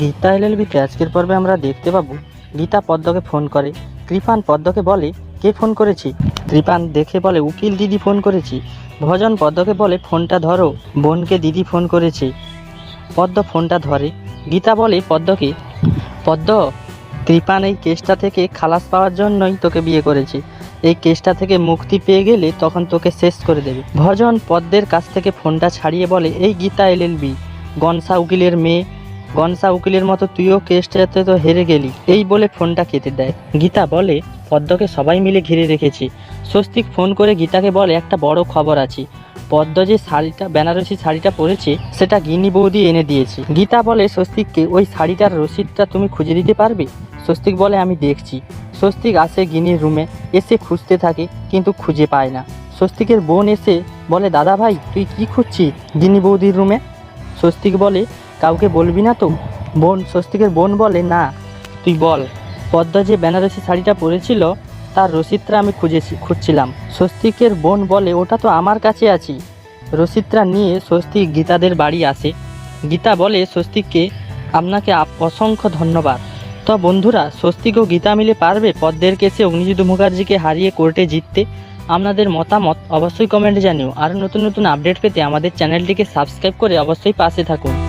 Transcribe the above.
গীতা এল এলএলবিতে আজকের পর্বে আমরা দেখতে পাবো, গীতা পদ্মকে ফোন করে। কৃপান পদ্মকে বলে, কে ফোন করেছি? কৃপান দেখে বলে, উকিল দিদি ফোন করেছি। ভজন পদ্মকে বলে, ফোনটা ধরো, বোনকে দিদি ফোন করেছে। পদ্ম ফোনটা ধরে। গীতা বলে, পদ্মকে, পদ্ম, কৃপান এই কেসটা থেকে খালাস পাওয়ার জন্যই তোকে বিয়ে করেছে। এই কেসটা থেকে মুক্তি পেয়ে গেলে তখন তোকে শেষ করে দেবে। ভজন পদ্মের কাছ থেকে ফোনটা ছাড়িয়ে বলে, এই গীতা এলএলবি, গনসা উকিলের মেয়ে গনসা উকিলের মতো তুইও কেসটাতে তো হেরে গেলি। এই বলে ফোনটা কেটে দেয়। গীতা বলে, পদ্মকে সবাই মিলে ঘিরে রেখেছি। স্বস্তিক ফোন করে গীতাকে বলে, একটা বড় খবর আছে। পদ্ম যে শাড়িটা, বেনারসি শাড়িটা পরেছে, সেটা গিনি বৌদি এনে দিয়েছে। গীতা বলে, স্বস্তিককে ওই শাড়িটার রসিদটা তুমি খুঁজে দিতে পারবে? স্বস্তিক বলে, আমি দেখছি। স্বস্তিক আসে গিনির রুমে, এসে খুঁজতে থাকে, কিন্তু খুঁজে পায় না। স্বস্তিকের বোন এসে বলে, দাদা ভাই, তুই কি খুঁজছিস গিনি বৌদির রুমে? স্বস্তিক বলে কাউকে বলবি না তো? বোন, স্বস্তিকের বোন বলে, না। তুই বল, পদ্মা যে বেনারসি শাড়িটা পরেছিল, তার রসিদটা আমি খুঁজেছি, খুঁজছিলাম। স্বস্তিকের বোন বলে, ওটা তো আমার কাছে আছে। রসিদটা নিয়ে স্বস্তিক গীতাদের বাড়ি আসে। গীতা বলে, স্বস্তিককে, আপনাকে আপ- অসংখ্য ধন্যবাদ। তো বন্ধুরা, স্বস্তিক ও গীতা মিলে পারবে পদ্মের কেসে অগ্নিজিৎ মুখার্জিকে হারিয়ে কোর্টে জিততে? আপনাদের মতামত অবশ্যই কমেন্টে জানিও। আর নতুন নতুন আপডেট পেতে আমাদের চ্যানেলটিকে সাবস্ক্রাইব করে অবশ্যই পাশে থাকুন।